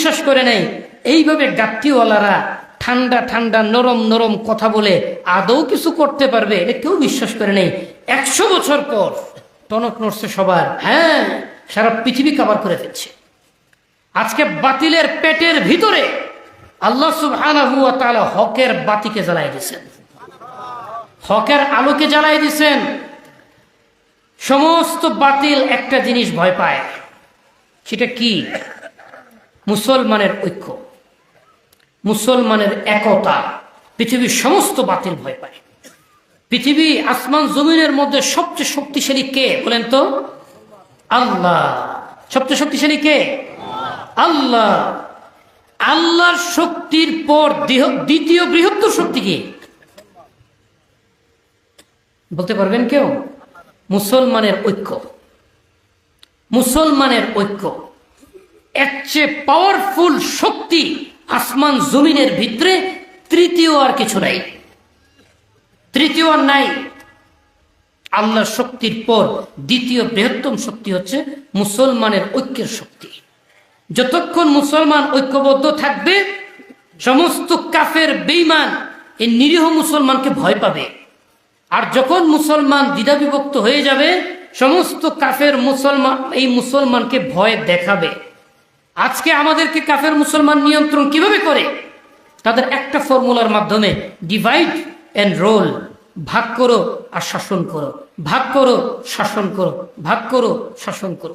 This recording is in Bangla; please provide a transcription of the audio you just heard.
বিশ্বাস করে নেই। এইভাবে গাত্তিওয়ালারা ঠান্ডা ঠান্ডা, নরম নরম কথা বলে আদৌ কিছু করতে পারবে, এটা কেউ বিশ্বাস করে নেই। একশো বছর পর টনক নড়ছে সবার হ্যাঁ সারা পৃথিবী কাবার করে ফেলছে। আজকে বাতিলের পেটের ভিতরে আল্লাহ তাআলা হকের বাতিকে জ্বালাই দিয়েছেন। হকের আলোকে জ্বালাই দিয়েছেন। সমস্ত বাতিল একটা জিনিস ভয় পায়। সেটা কি? মুসলমানের ঐক্য, মুসলমানের একতা, পৃথিবীর সমস্ত বাতিল ভয় পায়। পৃথিবী আসমান জমিনের মধ্যে সবচেয়ে শক্তিশালী কে বলেন তো? আল্লাহ। সবচেয়ে শক্তিশালী কে? আল্লাহ। আল্লাহর শক্তির পর দ্বিতীয় বৃহত্তর শক্তি কি? বলতে পারবেন কেউ? মুসলমানের ঐক্য। মুসলমানের ঐক্য। এর চেয়ে পাওয়ারফুল শক্তি আসমান জমিনের ভিতরে তৃতীয় আর কিছু নাই। তৃতীয় আর নাই। আল্লাহ শক্তির পর দ্বিতীয় বৃহত্তম শক্তি হচ্ছে মুসলমানের ঐক্যের শক্তি। যতক্ষণ মুসলমান ঐক্যবদ্ধ থাকবে, সমস্ত কাফের বেইমান এই নিরীহ মুসলমানকে ভয় পাবে। আর যখন মুসলমান দ্বিধাবিভক্ত হয়ে যাবে, সমস্ত কাফের মুসলমান এই মুসলমানকে ভয় দেখাবে। আজকে আমাদেরকে কাফের মুসলমান নিয়ন্ত্রণ কীভাবে করে? তাদের একটা ফর্মুলার মাধ্যমে ডিভাইড অ্যান্ড রোল ভাগ করো আর শাসন করো। ভাগ করো, শাসন করো। ভাগ করো, শাসন করো।